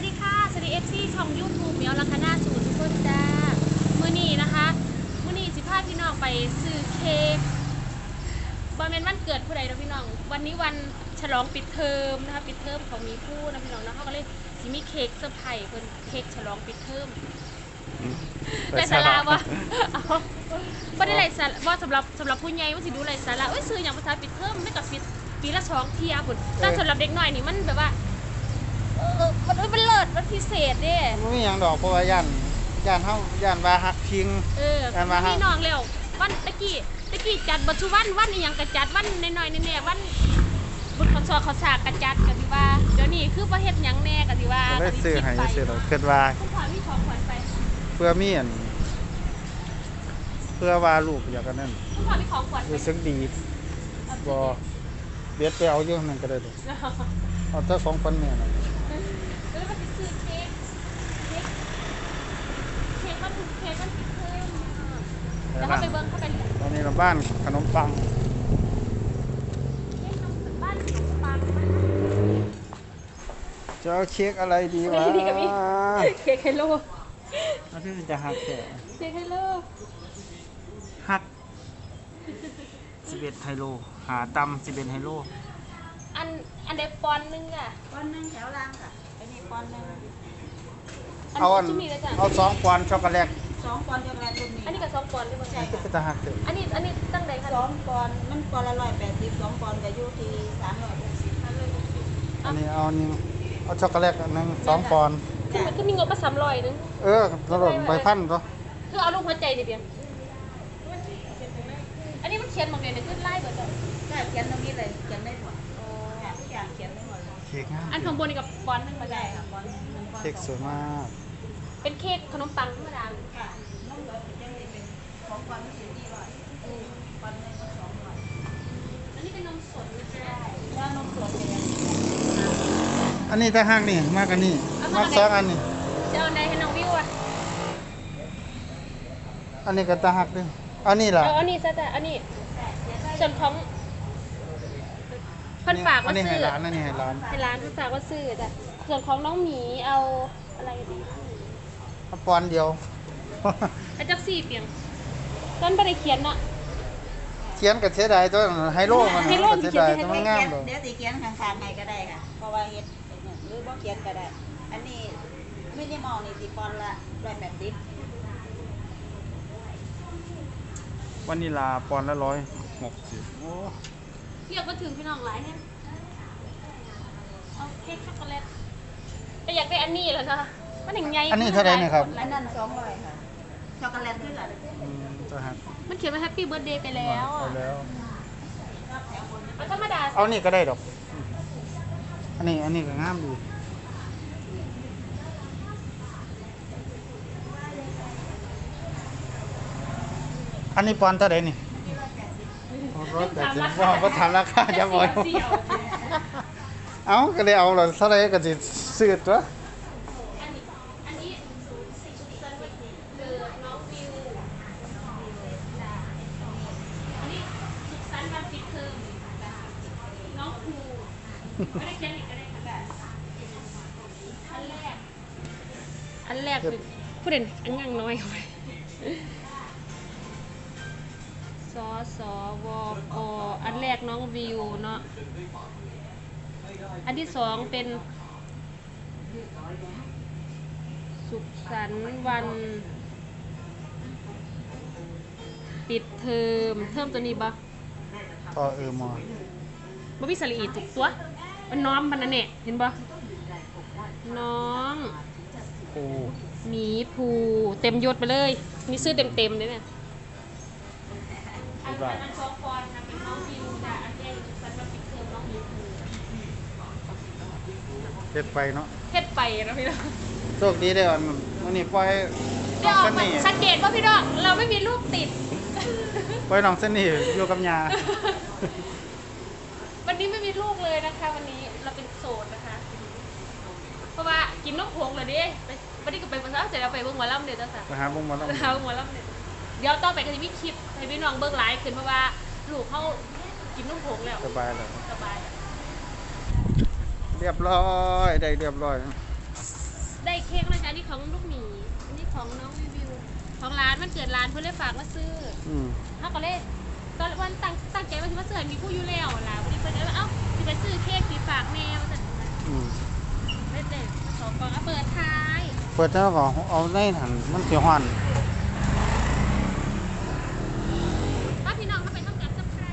วัสดีค่ะ สวัสดีเอฟซีช่องยูทูบเมียวลัคนาสูตรทุกคนจ้ามื้อนี้นะคะมื้อนี้สิพาพี่น้องไปซื้อเค้กบอมเมนวันเกิดผู้ใดนะพี่น้อง วันนี้วันฉลองปิดเทอมนะคะปิดเทอมของมีผู้นะพี่น้องนะเขาก็เลยสิมีเค้กเซอร์ไพรส์เพิ่นเค้กฉลองปิดเทอมไรสาระวะเอาบ่ได้ไรสาระว่าสำหรับสำหรับผู้ใหญ่ว่าสิดูไรสาระเอ้ยซื้ออย่างภาษาปิดเทอมไม่กับปิดปีละสองเที่ยพุ่นแต่สำหรับเด็กน้อยนี่มันแบบว่า เออมันเอ้ยมันเลิศมันพิเศษเด้มันมีหยังดอกเพราะว่าย่านย่านเฮาย่านว่าฮักพิงเออการมาฮะ พี่น้องแล้ววันตะกี้ตะกี้จัดบัชุวันวันอีหยังกระจัดวันน้อยๆแน่ๆวันบุญขอซอขอสากกระจัดกันดีว่าเดี๋ยวนี้คือประเฮ็ดหยังแน่กันดีว่าก็เลยซื้อให้ก็สิซื้อคิดดอกไปคิดว่าคุณพ่อมีของขวัญไปเพื่อมีอันเพื่อว่าลูกอยากกันนั่นคุณพ่อมีของขวัญไปรู้สึกดีบ่เบียดไปเอาอยู่นั่นก็ได้ดอกเอาแต่ของคนแม่น่ะ แล้วมันจะซื้อเค้กเค้กเค้กมันเค้กมันปิดเทอมแล้วเข้าไปเบิ้งเข้าไปเค้กตอนนี้เราบ้านขนมปังน้ำบ้านขนมปังมันจะเอาเค้กอะไรดีวะดีกับพี่เค้กไฮโลอันที่จะฮักแต่เค้กไฮโลฮัก11ไฮโลหาตำ11ไฮโล อันอันเดปอนนึงอะปอนหนึ่งแถวล่างค่ะอันนี้ปอนหนึ่งเอาอันจุ่มนี่เลยจ้ะเอาสองปอนด์ช็อกโกแลตสองปอนช็อกโกแลตรุ่นนี้อันนี้กับสองปอนด์หรือเปล่าใช่ก็ค่ะจะฮักเด้ออันนี้อันนี้ตั้งใดคะสองปอนมันปอนละร้อยแปดสิบสองปอนก็อยู่ที่สามร้อยหกสิบอันนี้เอานี่เอาช็อกโกแลตอันหนึงสองปอนด์คือมันก็มีงบมาสามร้อยนึงเออตลอดใบพันตัวคือเอาลูกหัวใจดิเดียวอันนี้มันเขียนบางเดียวเนี่ยคือไล่เบิดเลยใช่เขียนตรงนี้เลยเขียนได้หมดค่ะทุก อย่างเขียนได้หมดเลยเค้กงามอันข้างบนนี่กับปอนด์นึงมาใช่ได้ค่ะปอนหนึ่งปอนเค้กสวยมากเป็นเค้กขนมปังธรรมดาค่ะน้องเหลือเป็นยังไงเป็นของปอนไม่ถึงนี่ร้อยปอนหนึ่งก็สองร้อยอันนี้เป็นนมสดนะจ๊ะถ้านมสดเป็นยังไงอันนี้ถ้าห้างนี่มากอันนี้มากสองอันนี้จะเอาในให้น้องวิวอะอันนี้ก็ตาหักด้วยอันนี้ล่ะเอาอันนี้ซะจ้ะอันนี้ส่วนของเพิ่นฝากอัว่านนี้ซื้ให้อร้านอันนี้ให้ร้านให้ร้านเพิ่นฝากว่าซื้อจ้ะส่วนของน้องหมีเอาอะไรดีเอาปอนด์เดียวอาจักสี่เปียงต้นบ่ได้เขียนเนาะ เขียนกับเสียดายตัวไฮโลมันไฮโลก็เสียดายเขียนแต่มันงามเขียนเลยเดี๋ยวตีเขียนข้างๆให้ก็ได้ค่ะ เพราะว่าเฮ็ดหรือบ่เขียนก็ได้ อันนี้มินิมอลนี่สิปอนละร้อยแปดสิบวานิลาปอนด์ละร้อยหกสิบโอ้ เรียกว่าถึงพี่น้องหลายเนี่ยเอาเค้กช็อกโกแลตแต่อยากได้อันนี้แล้วนะมันถึงใหญ่อันนี้เท่าไหรเนี่ยครับ อันนั้นสองร้อยค่ะ ช็อกโกแลตคือกันอืมตาหักมันเขียนว่าแฮปปี้เบิร์ดเดย์ไปแล้วเอาแล้ว มันธรรมดาเอานี่ก็ได้ดอก อันนี้ อันนี้ก็งามดีอันนี้ปอนด์เท่าไหรนี่ ร้อยแปดสิบว่าก็ถามราคาจะบ่อยเสี่ยวเอาก็เลยเอาเราเท่าไหรก็สิซื้อตัวอันนี้อันนี้สิ่งสุขสันต์วันเกิดน้องวิวจ้ะอันนี้สุขสันต์วันปิดเทอมน้องครูไม่ได้เขียนอีกก็ได้ค่ะอันแรกอันแรกคือผู้เด่นอันยังน้อยเอาไว้ สอสอวออันแรกน้องวิวเนาะ อันที่สองเป็น สุขสันต์วัน ปิดเทอม เทอมตัวนี้บ่ต่อเออหมอบ่มีสลีอีถูกตัว มันน้อมมันนั่นแหละเห็นบ่น้องโอ้หมีภูเต็มยศไปเลย มีชื่อเต็มๆเลยเนี่ย อันอันนั้นสองปอนด์นะเป็นน้องวิวจ้ะอันแรกสุขสันต์วันปิดเทอมน้องหมีภูเฮ็ดไปเนาะเฮ็ดไปนะพี่น้องโชคดีได้วันวันนี้ปล่อยเดี๋น้ยวองอเสอกมาน่ห์สังเกตว่าพี่น้องเราไม่มีรูปติดปล่อยน้องเสน่ห์อยู่กับยาวันนี้ไม่มีลูกเลยนะคะ วันนี้เราเป็นโสดนะคะ เพราะว่ากินนกหงส์เลยดิไปวันนี้ก็ไปภาษาเสร็จแล้วไปเบิ่งหมอลำเดี๋ยวจ้ะจ้ะไปหาบุ้งมาแล้วไปหาเบิ่งหมอลำเดี๋ยว เดี๋ยวต้องไปกันที่มีคลิปให้พี่น้องเบิ่งไลฟ์ขึ้นเพราะว่าลูกเขากินนกหงส์แล้วสบายเลยสบายแล้วเรียบร้อยได้เรียบร้อยได้เค้กนะจ๊ะอันนี้ของลูกหมีอันนี้ของน้องวิววิว ของร้านมันเกิดร้านเพื่อนเลยฝากมาซื้ออืมเขาก็เลยตอนวันตั้งตั้งใจว่าจะมาซื้อให้มีผู้อยู่แล้วล่ะวันนี้เพิ่นเลยว่าเอ้าสิไปซื้อเค้กสีฝากแม่ว่าจะอืมเล่นเด็มาสองกล่องเอาเปิดท้าย เปิดแล้วก็เอาในหันมันสิฮ้อน ถ้าพี่น้องเขาไปต้องการสับไคร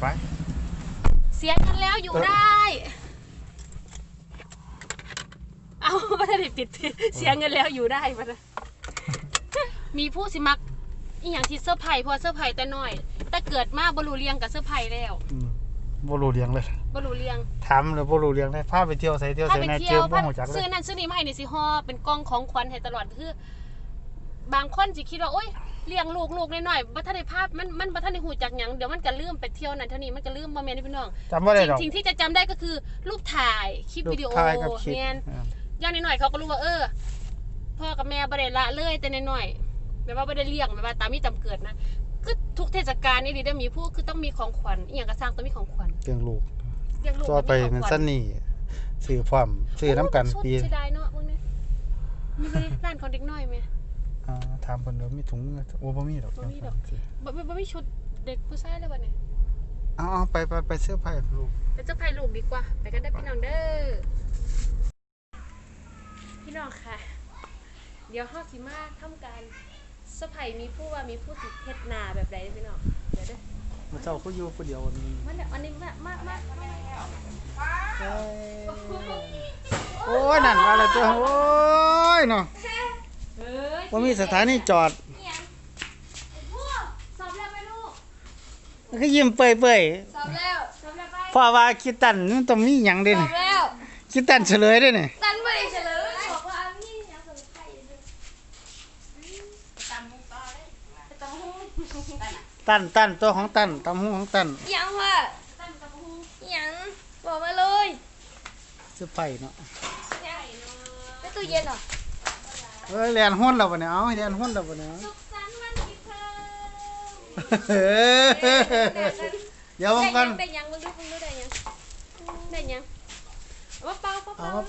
ไป เสียกันแล้วอยู่ได้ เอาไม่ได้ปิดเสียเงินแล้วอยู่ได้ปะนะมีผู้สิมักอีอย่างที่เสื้อร์ไผ่เพราะว่าเสื้อร์ไผ่แต่น้อย แต่เกิดมาบรูเรียงกับเสื้อร์ไผ่แล้วอืมบ่รู้เรื่องเลยบรูเรียงถามเลยบ่รู้เรื่องเลยพาไปเที่ยวไสเที่ยวถ้าไสไปในเที่เจยอวบ่ฮู้จักเลซื้อยนั่นซื้อนี่มาให้ในสิฮอเป็นกล้องของขวัญให้ตลอดคือบางคนสิคิดว่าโอ๊ย เลี้ยงลูกลูกน้อยๆบ่ทันได้ภาพมันมันบ่ทันได้ฮู้จักหยังเดี๋ยวมันก็ลืมไปเที่ยวนั่นเท่านี้มันก็ลืมบ่แม่นพี่น้องจำบ่ได้สิ่งดอกสิ่งที่จะจำได้ก็คือรูปถ่ายคลิปรูปวิดีโอถ่ายกับคลิปแม่นเอออย่างน้อยๆเขาก็รู้ว่าเออพ่อกับแม่บ่ได้ละเลยแต่น้อยๆแบบว่าบ่ได้เลี้ยงแบบว่าตามมีตามเกิดนะคือทุกเทศกาลนี่ดีได้มีผู้คือต้องมีของขวัญอีหยังก็สร้างต้องมีของขวัญเรื่องลูกเลี้ยงลูกต่อไปก็มันขวัญซั่นนี่ซื้อพร้อมซื้อน้ำกันโอ้ปีสุดเสียดายเนาะพวกนี้มีบ่ได้ร้านของเด็กน้อยไหม อ่าถามเพิ่นว่ามีถุงโอ้บ่มีดอกบ่มีดอก บ่บ่บ่มีชุดเด็กผู้ชายเลยวันนี้เอาเอาไปไปไปเสื้อผ้าลูกไปเจ้าไผ่ลูกดีกว่า ไปกันได้อพี่น้องเด้อ พี่น้องค่ะ เดี๋ยวเฮาสิมาทำการเซอร์ไพรส์มีผู้ว่ามีผู้สิเฮ็ดนาแบบใดเด้อพี่น้องเดี๋ยวเด้อมาเจ้าเขาอยู่ผู้เดียวนี่มันเดี๋ยวอันนี้มามามามาโอ้ยนั่นว่าแล้วตัวโอ้ยเนาะ เฮ้ยบ่มีสถานีจอดพ่อสอบแล้วไหมลูกมันก็ยิ้มเปื่อยสอบแล้วสอบแล้วไปๆเพราะว่าคิดตันมันต้องมีหยังเด้สอนี่บแล้วคิดตันเฉลยเด้นี่ตันไม่ได้เฉลยบอกว่าอันนี้ยังสงสัยอยู่ตำมุกต่อเลยไปตำหูตันตันตัวของตันตำหูของตันยังว่ะตันตำหูยังบอกมาเลยเสื้อไฟเนาะใช่เนาะไปตู้เย็นเหรอ เอ้ยแลนห้นแล้วบ่เนี่ยเอาแลนห้นแล้วบ่เนี่ยสุขสันต์วันปิดเทอมเฮ้ยเดี๋ยวได้ก่อยันงได้ยังมึงดูมึงดูได้ยังได้ยังเอาเปล่าเปล่าเปเอาล่า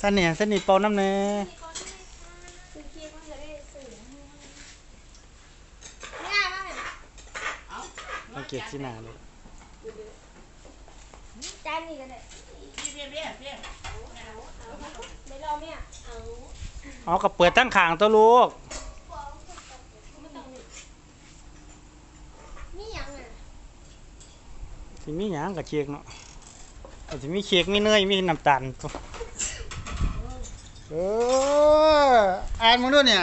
ท่านเนี่ยท่านนี่เป่าน้ำแน่คือคิดว่าจะได้สื่อง่ายมากเลยสังเกตที่หน้าเลยจานนี้ก็ได้เรียบเรียบเรียบ ไม่รอเนี่ยเอาเอาก็เปิดทั้งข้างตัวลูก นี่ยังอะสิมีหยังกับเค้กเนาะอาจจะมีเค้กมีเนยมีน้ำตาลตัวเอออ่านมึงด้วยเนี่ย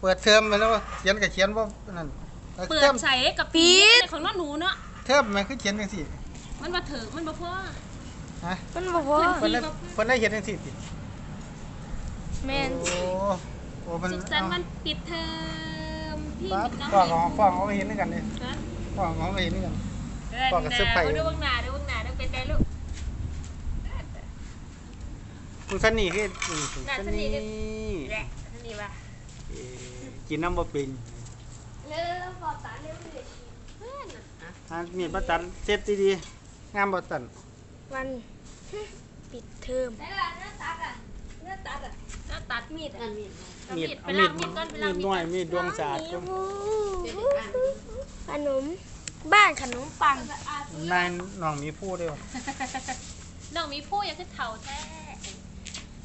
เปิดเทอมไปแล้วเขียนกับเขียนว่านั่นเปิเทอดมใส่กับปีดของน้องหนูเนาะเทอมแม่คือเขียนจังซี่ มันมาถึงมันมาพ่อ ฮะมันบอกว่าเพิ่นได้เพิ่นได้เขียนจังซี่ติแมนโอ้โอ้มันสุขสันต์วันปิดเทอมพี่ป้าน้องฟ้องของฟ้องเขาก็เห็นด้วยกันนี่ฮะฟ้องเขาก็เห็นด้วยกันเออพ่อกับเสื้อไผ่ดูเบื้องหน้าดูเบื้องหน้าดูเป็นไงลูกคุณสันนี่คือคุณน่ะสันสนินี่ทกันแหละท่านนี่ว่าเอ่อกินน้ำบ่เป็นเร็วๆพอตาเร็วเลยเพื่อนน่ะอะมีดมาตัดเซ็ตดีๆงามบ่ตันวัน ปิดเทอมได้ละเนื้อตัดอะเนื้อตัดอะแล้วตัดมีดอะมีดมีดเอาไปมีล้าดงมีดก่อนไปมีล้างดมีดน้อยมีดดวงสาดมีวูขนมบ้านขนมปังนายน้องมีผู้ด้วยวะน้องมีผู้ยังขึ้นเถ่าแท้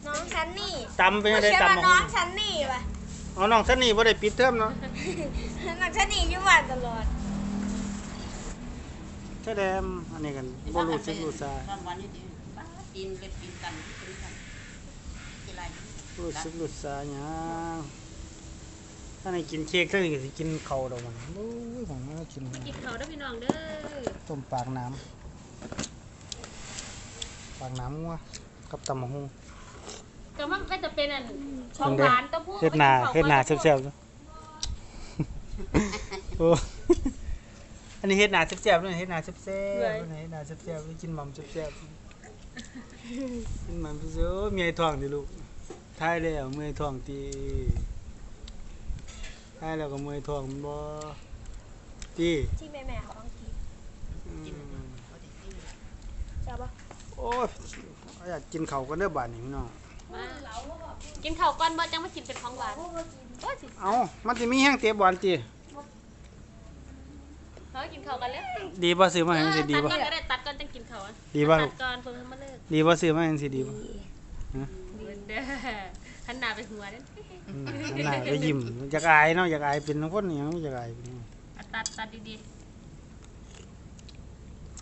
น้องซันนี่ตำเป็นยังไงเชื่อว่าตำน้บ่องซันนี่ป่ะเอาน้องสันนี่บ่ได้ปิดเทอมเนาะน้องซันนี่อยู่บ้านตลอดแสดงอันนี้กันบ่รู้สึกรู้สา ตอนวันนี้ป้ากินเล็บกินกันกินกันกินอะไรรู้สึกรู้สาหยังถ้าไหนกินเค้กถ้าไหนก็สิกินข้าวดอกมันโอ้ยผมมากินกินเขาได้อพี่น้องเด้อต้มปากน้ำปากน้ำงัวกับตำมะฮุงก็มันก็จะเป็นอันของหวานเต้าหู้เฮ็ดหน้าเฮ็ดหน้าแซ่บๆโอ้อันนี้เฮ็ดหน้าแซ่บๆด้วยเฮ็ดหน้าแซ่บๆด้วยเฮ็ดหน้าแซ่บๆด้วยกินหม่ำแซ่บๆ กินหม่ำแซ่บๆโอ้เมียท้องดิลูกทายแล้วเมื่อยท้องติได้แล้วก็เมื่อยท้องมันบ่ตีที่แม่แม่เขาต้องกินอืมใช่ปะโอ้ยอยากกินข้าวกันเด้อบาดนี้พี่น้องมากินข้าวก่อนบ่จังมากินเป็นของหวานโอ้ยสิเอ้ามันสิมีแห้งเตะบอลติเรากินข้าวกันเลย ดีบ่ซื้อมาให้มันสิดีตัดบ่ก่อนก็ได้ตัดก่อนจังกินข้าวอะดีบ่ตัลูกดก่อนเพิ่นมาเลิกดีบ่ซื้อมาให้มันสิดีบ่เด้อหันหน้าไปหัวเด้ออืมนั่นน่ะก็ยิ้มอยากอายเนาะอยากอายเป็นคนอหยังอยากอายเป็นอะตัดตัดดี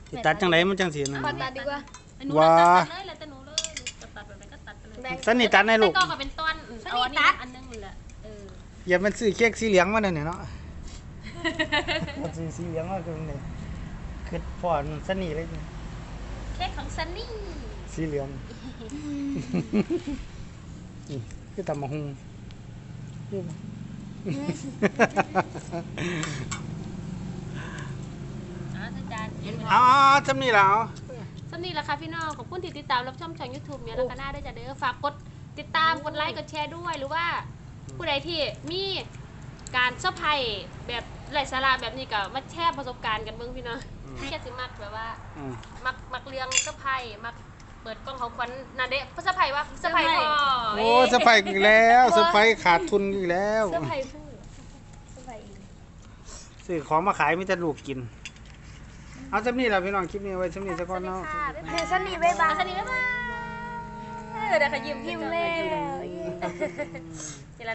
สิตัดจังไดมันจังสินั่น ขอตัดดีกว่าๆไอ้หนูว้าตัดตัดเลยแล้วแต่หนูเลยหนูจะตัดแบบไหนก็ตัดไปเลยแบ่งสนิทตัดให้ลูกไม่ก็ก็เป็นต้นเอาอันนี้อันนึงนี่แหละเอออย่ามันซื้อเค้กสีเหลืองมาเด้อเนี่ยเนาะ มันซื้อสีเหลืองมาตรงนี้ คือพอมันสนิทเลยเค้กของซันนี่สีเหลืองนี่คือตำมะฮุงนี่บ่อะอาจารย์กินเอาๆจำนี่แล้วสำนีแหละค่ะพี่น้องขอบคุณที่ติดตามรับชมช่อง YouTube เนี่ยแล้วก็น่าได้จะเด้อฝากกดติดตามกดไลค์กดแชร์ด้วยหรือว่า ผู้ใดที่มีการเซอร์ไพรส์แบบไร้สาระแบบนี้ก็มาแชร์ประสบการณ์กันเบิ่งพี่น้อง แค่สิมักแบบว่า อืม มักมักเรียงเซอร์ไพรส์มักเปิดกล้องของขวัญนาเดะเซอร์ไพรส์วะเซอร์ไพรส์พ่อโอ้สไปอีกแล้วสไปขาดทุนอีกแล้วเสื้อไผ่ผู้เสื้อไผ่อีกซื้อของมาขายมีแต่ลูกกิน เอาจำนี่แหละพี่น้องคลิปนี้ไว้จำนี่ซะก่อนเนาะเฮ้ยสนิทบ๊ายบายสวัสดีบ๊ายบายเออเดี๋ยวขยิมยิ้มก่อนแล้ว